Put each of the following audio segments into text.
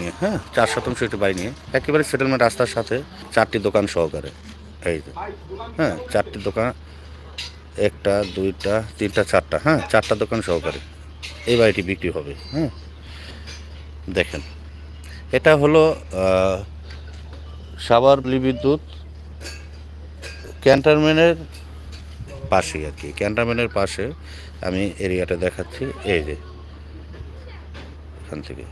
নিয়ে হ্যাঁ চার শতাংশ একটি বাড়ি নিয়ে। একেবারে সেটেলমেন্ট রাস্তার সাথে চারটি দোকান সহকারে। এই যে হ্যাঁ চারটি দোকান, একটা, দুইটা, তিনটা, চারটা হ্যাঁ চারটা দোকান সহকারে এই বাড়িটি বিক্রি হবে হ্যাঁ। দেখেন, এটা হলো সাভার বিদ্যুৎ ক্যান্টনমেন্টের পাশেই আর কি। ক্যান্টনমেন্টের পাশে আমি এরিয়াটা দেখাচ্ছি। এই যে এখান থেকে।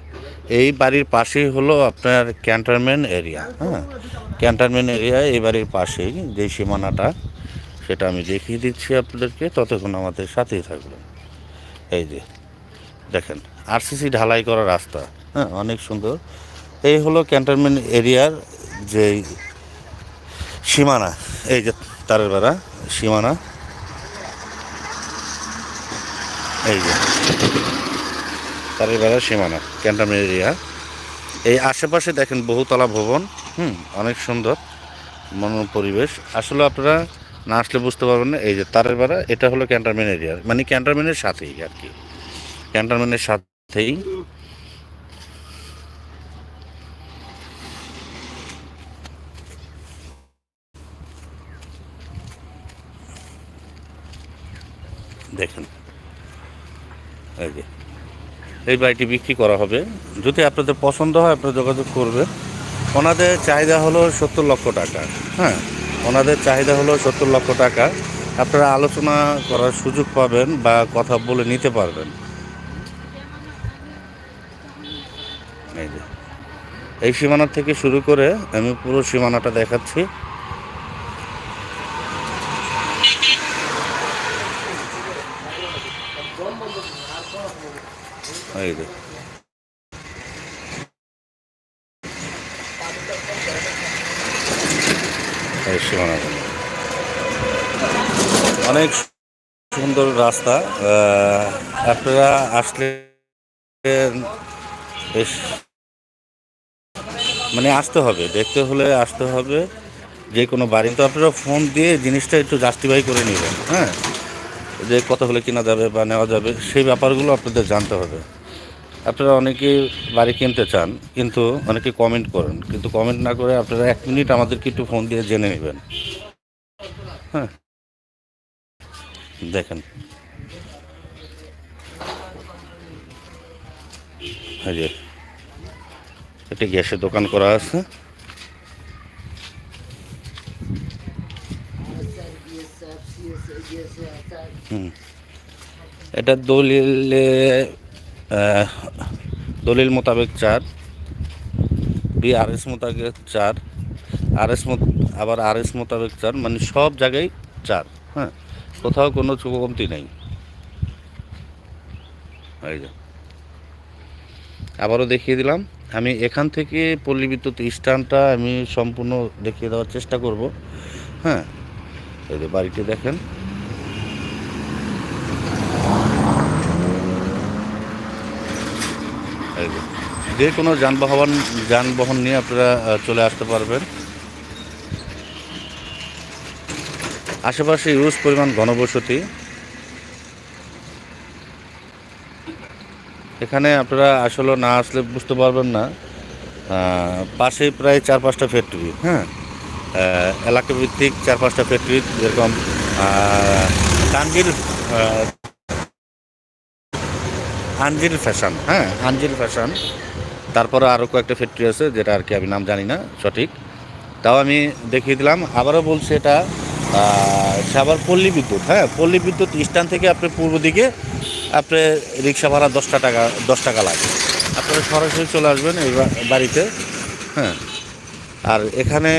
এই বাড়ির পাশেই হলো আপনার ক্যান্টনমেন্ট এরিয়া হ্যাঁ? ক্যান্টনমেন্ট এরিয়া এই বাড়ির পাশেই যে সীমানাটা, সেটা আমি দেখিয়ে দিচ্ছি আপনাদেরকে, ততক্ষণ আমাদের সাথেই থাকবেন। এই যে, দেখেন আরসিসি ঢালাই করা রাস্তা হ্যাঁ অনেক সুন্দর। এই হলো ক্যান্টনমেন্ট এরিয়ার যে সীমানা, এই যে তারের বেড়া, সীমানা। এই যে তারের বেড়া সীমানা ক্যান্টনমেন্ট এরিয়া। এই আশেপাশে দেখেন বহুতলা ভবন, হুম, অনেক সুন্দর, মনোরম পরিবেশ। আসলে আপনারা না আসলে বুঝতে পারবেন না, এই যে তারের বেড়া, এটা হলো ক্যান্টনমেন্ট এরিয়া। মানে ক্যান্টনমেন্টের সাথেই আর কি। ক্যান্টনমেন্টের সাথেই। দেখেন। এই যে। এই বাড়িটি বিক্রি করা হবে। যদি আপনাদের পছন্দ হয়, আপনারা যোগাযোগ করবে ওনাদের চাহিদা হলো সত্তর লক্ষ টাকা। হ্যাঁ ওনাদের চাহিদা হলো সত্তর লক্ষ টাকা। আপনারা আলোচনা করার সুযোগ পাবেন বা কথা বলে নিতে পারবেন। এই সীমানা থেকে শুরু করে আমি পুরো সীমানাটা দেখাচ্ছি। এই অনেক সুন্দর রাস্তা আপনারা আসলে বেশ মানে আসতে হবে, দেখতে হলে আসতে হবে। যে কোনো বাড়ি তো আপনারা ফোন দিয়ে জিনিসটা একটু জাস্টিফাই করে নেবেন হ্যাঁ? যে কত হলে কেনা যাবে বা নেওয়া যাবে, সেই ব্যাপারগুলো আপনাদের জানতে হবে। আপনারা অনেকে বাড়ি কিনতে চান, কিন্তু অনেকে কমেন্ট করেন। কিন্তু কমেন্ট না করে আপনারা এক মিনিট আমাদেরকে একটু ফোন দিয়ে জেনে নেবেন। হ্যাঁ। দেখেন। যে, একটি গ্যাসের দোকান করা আছে। এটা দলিলে দলিল মোতাবেক চার বি আর এস মোতাবেক চার আর এস আবার আর এস মোতাবেক চার মানে সব জায়গায় চার হ্যাঁ কোথাও কোনো কমতি নেই। যে। আবারও দেখিয়ে দিলাম, আমি এখান থেকে পল্লী বিদ্যুৎ স্ট্যান্ডটা আমি সম্পূর্ণ দেখিয়ে দেওয়ার চেষ্টা করব হ্যাঁ বাড়িটি দেখেন। যে কোনো যানবাহন যানবাহন নিয়ে আপনারা চলে আসতে পারবেন। আশেপাশে ইউজ পরিমাণ ঘনবসতি। এখানে আপনারা আসলে না আসলে বুঝতে পারবেন না পাশেই প্রায় চার পাঁচটা ফ্যাক্টরি হ্যাঁ? আহ, এলাকা ভিত্তিক চার পাঁচটা ফ্যাক্টরি যেরকম আহ, আঞ্জিল ফ্যাশন হ্যাঁ আঞ্জিল ফ্যাশন। তারপরে আরও কয়েকটা ফ্যাক্টরি আছে যেটা আর কি আমি নাম জানি না সঠিক। তাও আমি দেখিয়ে দিলাম। আবারও বলছি এটা সাভার পল্লী বিদ্যুৎ হ্যাঁ পল্লী বিদ্যুৎ স্ট্যান্ড থেকে আপনি পূর্ব দিকে আপনি রিক্সা ভাড়া দশটা টাকা, দশ টাকা লাগে। আপনারা সরাসরি চলে আসবেন এই বাড়িতে হ্যাঁ। আর এখানে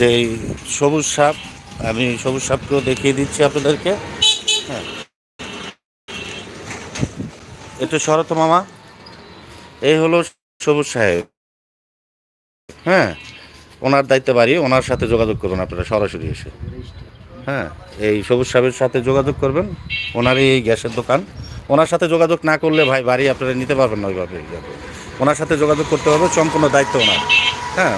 যে সবুজ সাপ, আমি সবুজ সাপকেও দেখিয়ে দিচ্ছি আপনাদেরকে হ্যাঁ। একটু শরত মামা। এই হলো সবুজ সাহেব। হ্যাঁ ওনার দায়িত্ব বাড়ি ওনার সাথে যোগাযোগ করবেন আপনারা সরাসরি এসে। হ্যাঁ এই সবুজ সাহেবের সাথে যোগাযোগ করবেন। ওনারই এই গ্যাসের দোকান। ওনার সাথে যোগাযোগ না করলে ভাই বাড়ি আপনারা নিতে পারবেন না ওইভাবে। ওনার সাথে যোগাযোগ করতে হবে, সম্পূর্ণ দায়িত্ব ওনার। হ্যাঁ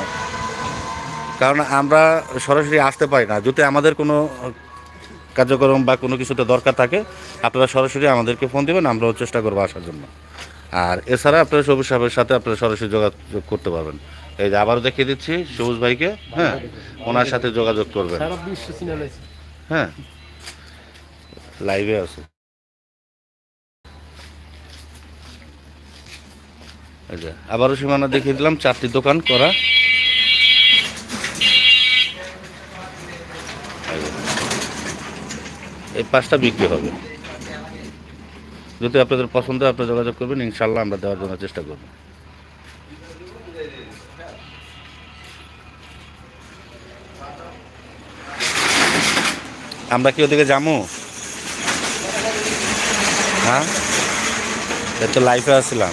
কারণ আমরা সরাসরি আসতে পারি না। যদি আমাদের কোনো কার্যক্রম বা কোনো কিছুতে দরকার থাকে আপনারা সরাসরি আমাদেরকে ফোন দেবেন আমরাও চেষ্টা করব আসার জন্য। আর এছাড়া আপনারা সবুজ সাহেবের সাথে আপনারা সরাসরি যোগাযোগ করতে পারবেন। এই যে আবারও দেখিয়ে দিচ্ছি সবুজ ভাইকে হ্যাঁ ওনার সাথে যোগাযোগ করবেন। হ্যাঁ লাইভে আছে। আবারও সীমানা দেখিয়ে দিলাম চারটি দোকান করা এই যে। এই পাঁচটা বিক্রি হবে। যদি আপনাদের পছন্দ হয়, আপনারা যোগাযোগ করবেন ইনশাল্লাহ আমরা দেওয়ার জন্য চেষ্টা করব। আমরা কি ওদিকে যাব? হ্যাঁ? তো লাইফে আসছিলাম।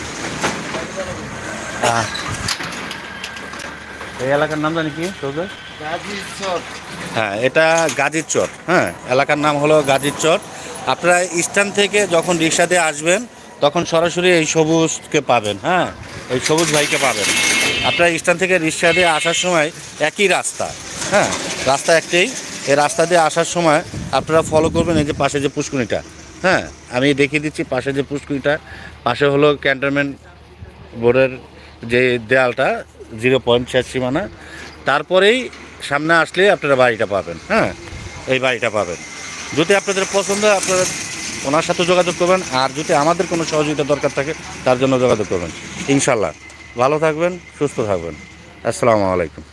এই এলাকার নাম জানি কি সৌদের হ্যাঁ এটা গাজীর চর হ্যাঁ এলাকার নাম হলো গাজীর চর আপনারা স্ট্যান্ড থেকে যখন রিক্সা দিয়ে আসবেন, তখন সরাসরি এই সবুজকে পাবেন হ্যাঁ এই সবুজ ভাইকে পাবেন। আপনারা স্ট্যান্ড থেকে রিক্সা দিয়ে আসার সময় একই রাস্তা হ্যাঁ রাস্তা একটাই। এই রাস্তা দিয়ে আসার সময় আপনারা ফলো করবেন এই যে পাশে যে পুষ্কুনিটা হ্যাঁ আমি দেখিয়ে দিচ্ছি পাশে যে পুষ্কুনিটা পাশে হলো ক্যান্টনমেন্ট বোর্ডের যে দেয়ালটা, জিরো পয়েন্ট শেষ সীমানা। তারপরেই সামনে আসলে আপনারা বাড়িটা পাবেন হ্যাঁ? এই বাড়িটা পাবেন। যদি আপনাদের পছন্দ হয়, আপনারা ওনার সাথে যোগাযোগ করবেন, আর যদি আমাদের কোনো সহযোগিতা দরকার থাকে, তার জন্য যোগাযোগ করবেন। ইনশাল্লাহ ভালো থাকবেন, সুস্থ থাকবেন। আসসালামু আলাইকুম।